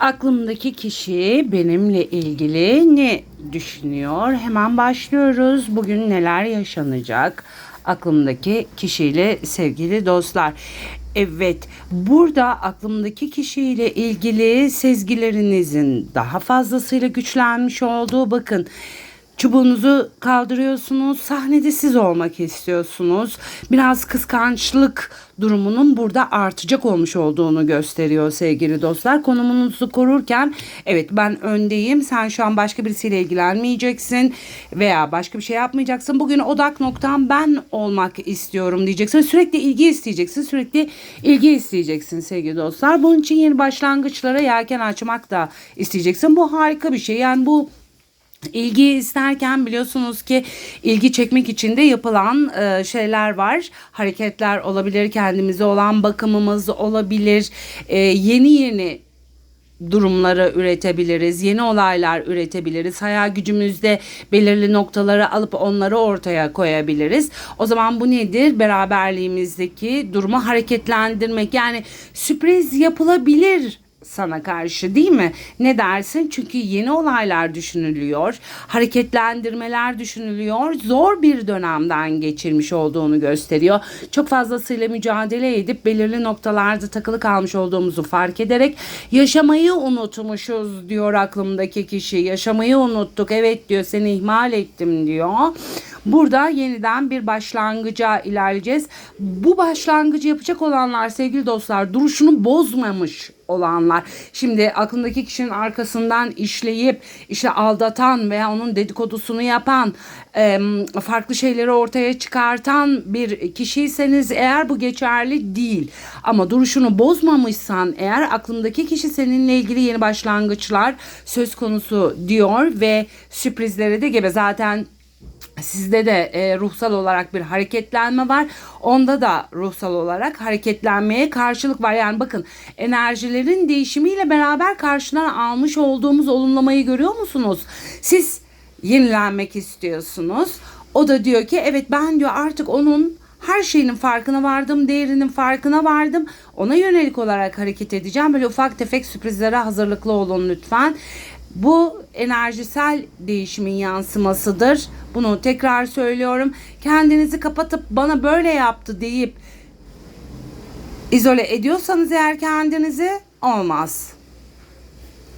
Aklımdaki kişi benimle ilgili ne düşünüyor? Hemen başlıyoruz. Bugün neler yaşanacak? Aklımdaki kişiyle sevgili dostlar. Evet, burada aklımdaki kişiyle ilgili sezgilerinizin daha fazlasıyla güçlenmiş olduğu bakın. Çubuğunuzu kaldırıyorsunuz. Sahnede siz olmak istiyorsunuz. Biraz kıskançlık durumunun burada artacak olmuş olduğunu gösteriyor sevgili dostlar. Konumunuzu korurken evet ben öndeyim. Sen şu an başka birisiyle ilgilenmeyeceksin veya başka bir şey yapmayacaksın. Bugün odak noktam ben olmak istiyorum diyeceksin. Sürekli ilgi isteyeceksin. Sürekli ilgi isteyeceksin sevgili dostlar. Bunun için yeni başlangıçlara yelken açmak da isteyeceksin. Bu harika bir şey. Yani bu İlgi isterken biliyorsunuz ki ilgi çekmek için de yapılan e, şeyler var. Hareketler olabilir, kendimize olan bakımımız olabilir. E, yeni yeni durumları üretebiliriz, yeni olaylar üretebiliriz. Hayal gücümüzde belirli noktaları alıp onları ortaya koyabiliriz. O zaman bu nedir? Beraberliğimizdeki durumu hareketlendirmek. Yani sürpriz yapılabilir sana karşı değil mi? Ne dersin? Çünkü yeni olaylar düşünülüyor, hareketlendirmeler düşünülüyor. Zor bir dönemden geçirmiş olduğunu gösteriyor. Çok fazlasıyla mücadele edip belirli noktalarda takılı kalmış olduğumuzu fark ederek yaşamayı unutmuşuz diyor aklımdaki kişi. Yaşamayı unuttuk. Evet diyor seni ihmal ettim diyor. Burada yeniden bir başlangıca ilerleyeceğiz. Bu başlangıcı yapacak olanlar sevgili dostlar duruşunu bozmamış olanlar. Şimdi aklındaki kişinin arkasından işleyip işte aldatan veya onun dedikodusunu yapan farklı şeyleri ortaya çıkartan bir kişiyseniz eğer bu geçerli değil. Ama duruşunu bozmamışsan eğer aklındaki kişi seninle ilgili yeni başlangıçlar söz konusu diyor ve sürprizlere de gebe zaten Sizde de e, ruhsal olarak bir hareketlenme var. Onda da ruhsal olarak hareketlenmeye karşılık var. Yani bakın enerjilerin değişimiyle beraber karşıdan almış olduğumuz olumlamayı görüyor musunuz? Siz yenilenmek istiyorsunuz. O da diyor ki evet ben diyor artık onun her şeyinin farkına vardım, değerinin farkına vardım. Ona yönelik olarak hareket edeceğim. Böyle ufak tefek sürprizlere hazırlıklı olun lütfen. Bu enerjisel değişimin yansımasıdır. Bunu tekrar söylüyorum. Kendinizi kapatıp bana böyle yaptı deyip izole ediyorsanız eğer kendinizi olmaz.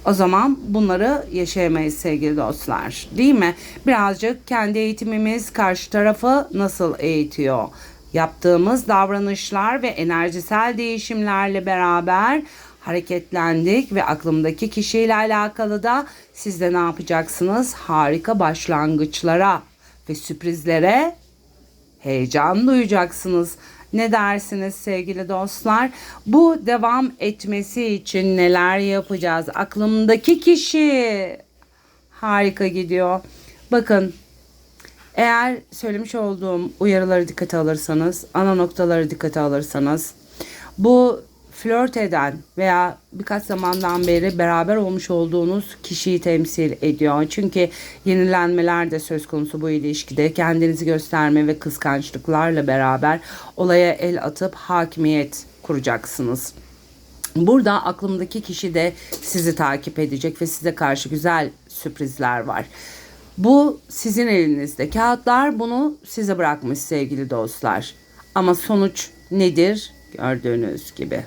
O zaman bunları yaşayamayız sevgili dostlar. Değil mi? Birazcık kendi eğitimimiz karşı tarafı nasıl eğitiyor? Yaptığımız davranışlar ve enerjisel değişimlerle beraber hareketlendik ve aklımdaki kişiyle alakalı da siz de ne yapacaksınız? Harika başlangıçlara ve sürprizlere heyecan duyacaksınız. Ne dersiniz sevgili dostlar? Bu devam etmesi için neler yapacağız? Aklımdaki kişi harika gidiyor. Bakın eğer söylemiş olduğum uyarıları dikkate alırsanız, ana noktaları dikkate alırsanız bu flört eden veya birkaç zamandan beri beraber olmuş olduğunuz kişiyi temsil ediyor. Çünkü yenilenmeler de söz konusu bu ilişkide. Kendinizi gösterme ve kıskançlıklarla beraber olaya el atıp hakimiyet kuracaksınız. Burada aklımdaki kişi de sizi takip edecek ve size karşı güzel sürprizler var. Bu sizin elinizde. Kağıtlar bunu size bırakmış sevgili dostlar. Ama sonuç nedir? Gördüğünüz gibi.